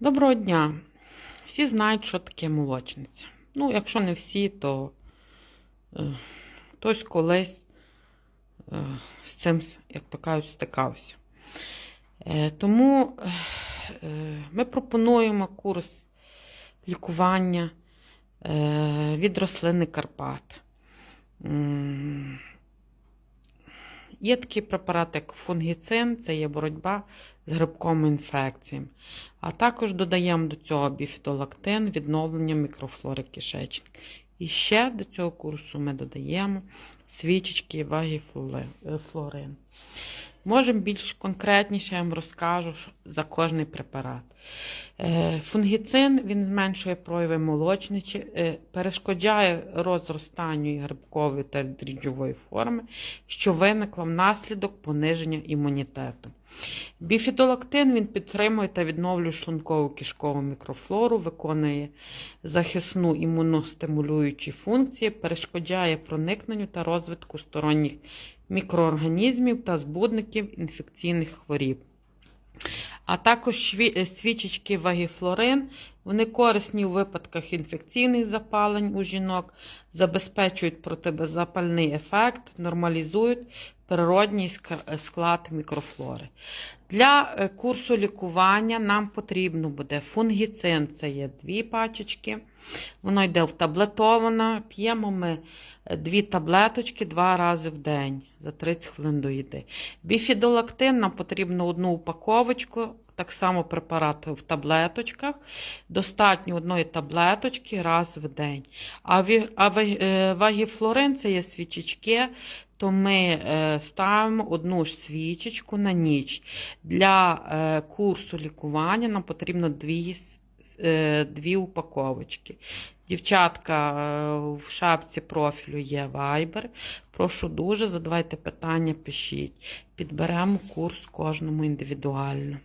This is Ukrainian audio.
Доброго дня! Всі знають, що таке молочниця. Ну, якщо не всі, то е, хтось колись е, з цим, як то кажуть, стикався. Е, тому ми пропонуємо курс лікування від рослини Карпат. Є такий препарат, як фунгіцин, це є боротьба з грибковими інфекціями. А також додаємо до цього біфідолактин, відновлення мікрофлори кишечника. І ще до цього курсу ми додаємо свічечки і вагіфлорин. Можемо більш конкретніше я вам розкажу за кожний препарат. Е, Фунгіцин він зменшує прояви молочничі, е, перешкоджає розростанню грибкової та дріжджової форми, що виникла внаслідок пониження імунітету. Біфідолактин він підтримує та відновлює шлункову кишкову мікрофлору, виконує захисну імуностимулюючі функції, перешкоджає проникненню та розвитку сторонніх мікроорганізмів та збудників інфекційних хворіб. А також свічечки вагіфлорин. Вони корисні у випадках інфекційних запалень у жінок, забезпечують протизапальний ефект, нормалізують природній склад мікрофлори. Для е, курсу лікування нам потрібно буде фунгіцин, це є дві пачечки. Воно йде в таблетовано. П'ємо ми е, дві таблеточки два рази в день за 30 хвилин до їди. Біфідолактин нам потрібно одну упаковочку, так само препарат в таблеточках. Достатньо одної таблеточки раз в день. А, е, вагіфлорин це є свічечки, то ми е, ставимо одну ж свічечку на ніч. Для е, курсу лікування нам потрібно дві, е, дві упаковочки. Дівчатка, в шапці профілю є Viber. Прошу дуже, задавайте питання, пишіть. Підберемо курс кожному індивідуально.